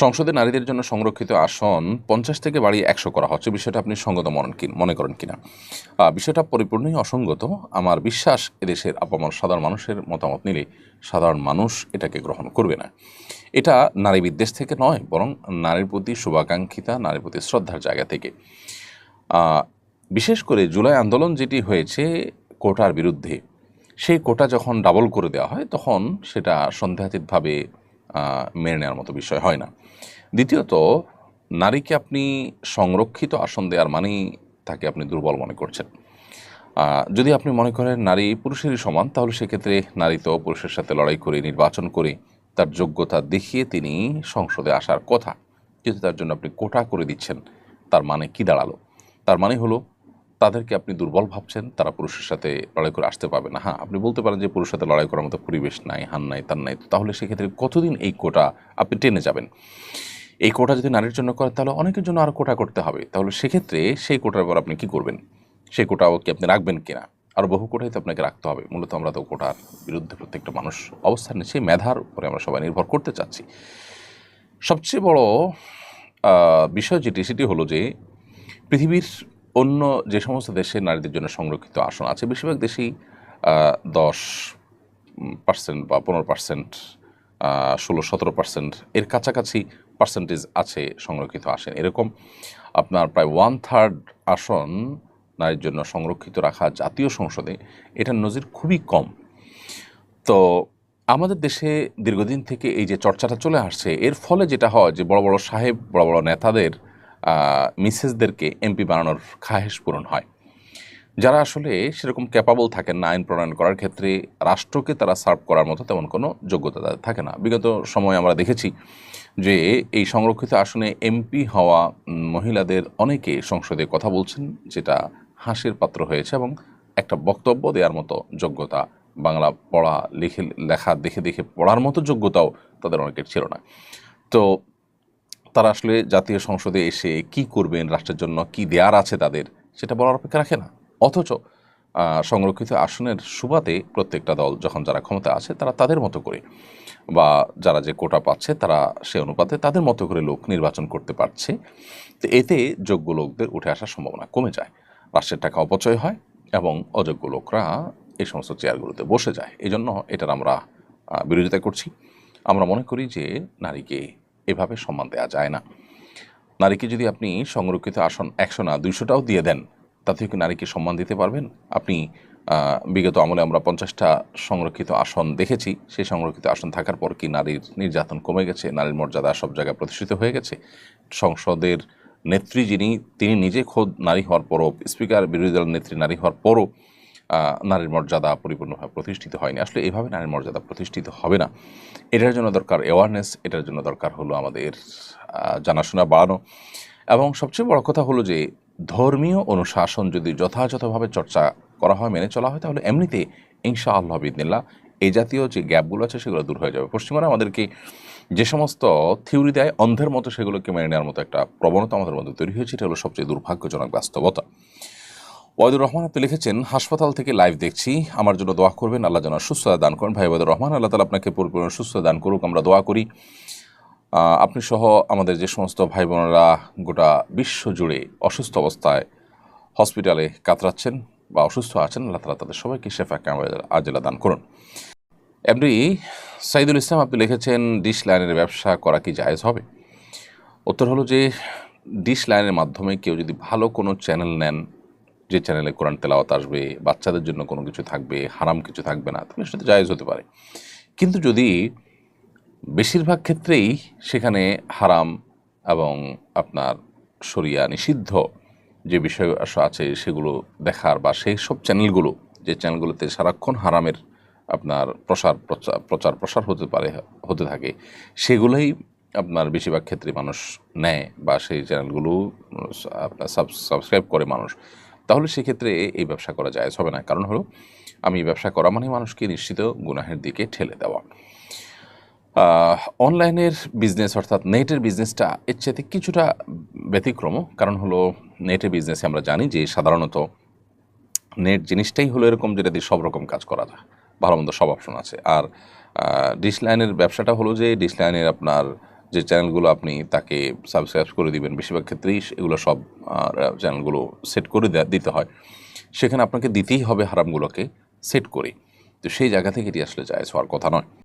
সংসদে নারীদের জন্য সংরক্ষিত আসন পঞ্চাশ থেকে বাড়িয়ে একশো করা হচ্ছে। বিষয়টা আপনি সঙ্গত মনে মনে করেন কিনা? বিষয়টা পরিপূর্ণই অসঙ্গত। আমার বিশ্বাস, এদেশের আপামর সাধারণ মানুষের মতামত নিলে সাধারণ মানুষ এটাকে গ্রহণ করবে না। এটা নারী বিদ্বেষ থেকে নয়, বরং নারীর প্রতি শুভাকাঙ্ক্ষিতা, নারীর প্রতি শ্রদ্ধার জায়গা থেকে। বিশেষ করে জুলাই আন্দোলন যেটি হয়েছে কোটার বিরুদ্ধে, সেই কোটা যখন ডাবল করে দেওয়া হয়, তখন সেটা সন্দেহাতীতভাবে মেনে নেওয়ার মতো বিষয় হয় না। দ্বিতীয়ত, নারীকে আপনি সংরক্ষিত আসন দেওয়ার মানেই তাকে আপনি দুর্বল মনে করছেন। যদি আপনি মনে করেন নারী পুরুষেরই সমান, তাহলে সেক্ষেত্রে নারী তো পুরুষের সাথে লড়াই করে, নির্বাচন করে তার যোগ্যতা দেখিয়ে তিনি সংসদে আসার কথা। কিন্তু তার জন্য আপনি কোটা করে দিচ্ছেন, তার মানে কি দাঁড়াল? তার মানে হলো তাদেরকে আপনি দুর্বল ভাবছেন, তারা পুরুষের সাথে লড়াই করে আসতে পারবে না। হ্যাঁ আপনি বলতে পারেন যে পুরুষের সাথে লড়াই করার মতো পরিবেশ নাই, হান নাই তার নাই। তাহলে সেক্ষেত্রে কতদিন এই কোটা আপনি টেনে যাবেন? এই কোটা যদি নারীর জন্য করেন, তাহলে অনেকের জন্য আরও কোটা করতে হবে। তাহলে সেক্ষেত্রে সেই কোটার পর আপনি কি করবেন? সেই কোটাও কি আপনি রাখবেন কিনা? আরও বহু কোটাই তো আপনাকে রাখতে হবে। মূলত আমরা তো কোটার বিরুদ্ধে প্রত্যেকটা মানুষ অবস্থান নিচ্ছে মেধার উপরে আমরা সবাই নির্ভর করতে চাচ্ছি। সবচেয়ে বড় বিষয় যেটি, সেটি হলো যে পৃথিবীর অন্য যে সমস্ত দেশে নারীদের জন্য সংরক্ষিত আসন আছে, বেশিরভাগ দেশেই দশ পার্সেন্ট বা পনেরো পার্সেন্ট ষোলো, সতেরো পার্সেন্ট এর কাছাকাছি পার্সেন্টেজ আছে সংরক্ষিত আসন। এরকম আপনার প্রায় ওয়ান থার্ড আসন নারীর জন্য সংরক্ষিত রাখা জাতীয় সংসদে এটার নজির খুবই কম। তো আমাদের দেশে দীর্ঘদিন থেকে এই যে চর্চাটা চলে আসছে, এর ফলে যেটা হয় যে বড় বড় সাহেব, বড় বড় নেতাদের মিসেসদেরকে এমপি বানানোর খাহেশ পূরণ হয়। যারা আসলে সেরকম ক্যাপাবল থাকেন না, আইন প্রণয়ন করার ক্ষেত্রে রাষ্ট্রকে তারা সার্ভ করার মতো তেমন কোনো যোগ্যতা তাদের থাকে না। বিগত সময়ে আমরা দেখেছি যে এই সংরক্ষিত আসনে এমপি হওয়া মহিলাদের অনেকে সংসদে কথা বলছেন, যেটা হাসির পাত্র হয়েছে এবং একটা বক্তব্য দেওয়ার মতো যোগ্যতা বাংলা পড়া, লিখে, লেখা, দেখে দেখে পড়ার মতো যোগ্যতাও তাদের অনেকের ছিল না। তো তারা আসলে জাতীয় সংসদে এসে কি করবেন, রাষ্ট্রের জন্য কি দেয়ার আছে তাদের, সেটা বলার অপেক্ষা রাখে না। অথচ সংরক্ষিত আসনের সুবাদে প্রত্যেকটা দল যখন যারা ক্ষমতা আছে, তারা তাদের মতো করে। বা যারা যে কোটা পাচ্ছে, তারা সে অনুপাতে তাদের মতো করে লোক নির্বাচন করতে পারছে। তো এতে যোগ্য লোকদের উঠে আসার সম্ভাবনা কমে যায়। রাষ্ট্রের টাকা অপচয় হয় এবং অযোগ্য লোকরা এই সমস্ত চেয়ারগুলোতে বসে যায়। এই জন্য এটার আমরা বিরোধিতা করছি। আমরা মনে করি যে নারীকে এভাবে সম্মান দেওয়া যায় না। নারীকে যদি আপনি সংরক্ষিত আসন একশো না, দুইশোটাও দিয়ে দেন তাতে কি নারীকে সম্মান দিতে পারবেন? আপনি বিগত আমলে আমরা পঞ্চাশটা সংরক্ষিত আসন দেখেছি। সেই সংরক্ষিত আসন থাকার পর কি নারীর নির্যাতন কমে গেছে? নারীর মর্যাদা সব জায়গায় প্রতিষ্ঠিত হয়ে গেছে? সংসদের নেত্রী যিনি, তিনি নিজে খোদ নারী হওয়ার পরও, স্পিকার, বিরোধী দলের নেত্রী নারী হওয়ার পরও নারীর মর্যাদা পরিপূর্ণভাবে প্রতিষ্ঠিত হয়নি। আসলে এভাবে নারীর মর্যাদা প্রতিষ্ঠিত হবে না। এটার জন্য দরকার অ্যাওয়ারনেস এটার জন্য দরকার হলো আমাদের জানাশোনা বাড়ানো। এবং সবচেয়ে বড় কথা হলো যে, ধর্মীয় অনুশাসন যদি যথাযথভাবে চর্চা করা হয়, মেনে চলা হয়, তাহলে এমনিতে ইনশা আল্লাহ বিদিনিল্লাহ এই জাতীয় যে গ্যাপগুলো আছে, সেগুলো দূর হয়ে যাবে। পশ্চিমারা আমাদেরকে যে সমস্ত থিওরি দেয়, অন্ধের মতো সেগুলোকে মেনে নেওয়ার মতো একটা প্রবণতা আমাদের মধ্যে তৈরি হয়েছে। এটা হলো সবচেয়ে দুর্ভাগ্যজনক বাস্তবতা। ওয়াইদুর রহমান, আপনি লিখেছেন, হাসপাতাল থেকে লাইভ দেখছি, আমার জন্য দোয়া করবেন, আল্লাহ যেন সুস্থতা দান করেন। ভাই ওয়াইদুর রহমান, আল্লাহ তালা আপনাকে পরিপূর্ণ সুস্থতা দান করুক, আমরা দোয়া করি। আপনি সহ আমাদের যে সমস্ত ভাই বোনেরা গোটা বিশ্ব জুড়ে অসুস্থ অবস্থায় হসপিটালে কাতরাচ্ছেন বা অসুস্থ আছেন, আল্লাহ তালা তাদের সবাইকে শেফা কামাল আজেলা দান করুন। এমনি সাইদুল ইসলাম, আপনি লিখেছেন ডিশ লাইনের ব্যবসা করা কি জায়েজ হবে? উত্তর হলো যে ডিশ লাইনের মাধ্যমে কেউ যদি ভালো কোনো চ্যানেল নেন যে চ্যানেলে কোরআন তেলাওয়াত আসবে, বাচ্চাদের জন্য কোনো কিছু থাকবে, হারাম কিছু থাকবে না তাহলে সেটা জায়েজ হতে পারে। কিন্তু যদি বেশিরভাগ ক্ষেত্রেই সেখানে হারাম এবং আপনার শরিয়া নিষিদ্ধ যে বিষয় আছে সেগুলো দেখার বা সেই সব চ্যানেলগুলো যে চ্যানেলগুলোতে সারাক্ষণ হারামের আপনার প্রসার প্রচার প্রসার হতে পারে, হতে থাকে, সেগুলোই আপনার বেশিরভাগ ক্ষেত্রে মানুষ নেয় বা সেই চ্যানেলগুলো আপনার সাবস্ক্রাইব করে মানুষ। তাহলে সেক্ষেত্রে এই ব্যবসা করা যায় হবে না। কারণ হলো, আমি ব্যবসা করা মানে মানুষকে নিশ্চিত গুনাহের দিকে ঠেলে দেওয়া। অনলাইনের বিজনেস অর্থাৎ নেটের বিজনেসটা এর চাইতে কিছুটা ব্যতিক্রম। কারণ হলো, নেটের বিজনেসে আমরা জানি যে সাধারণত নেট জিনিসটাই হলো এরকম যেটা দিয়ে সব রকম কাজ করা যায়। ভালো মন্দ সব অপশন আছে। আর ডিশ লাইনের ব্যবসাটা হলো যে ডিশ লাইনের আপনার যে চ্যানেলগুলো আপনি তাকে সাবস্ক্রাইব করে দিবেন, বেশিরভাগ ক্ষেত্রেই এগুলো সব চ্যানেলগুলো সেট করে দিতে হয়। সেখানে আপনাকে দিতেই হবে হারামগুলোকে সেট করে। তো সেই জায়গা থেকে এটি আসলে যায় হওয়ার কথা নয়।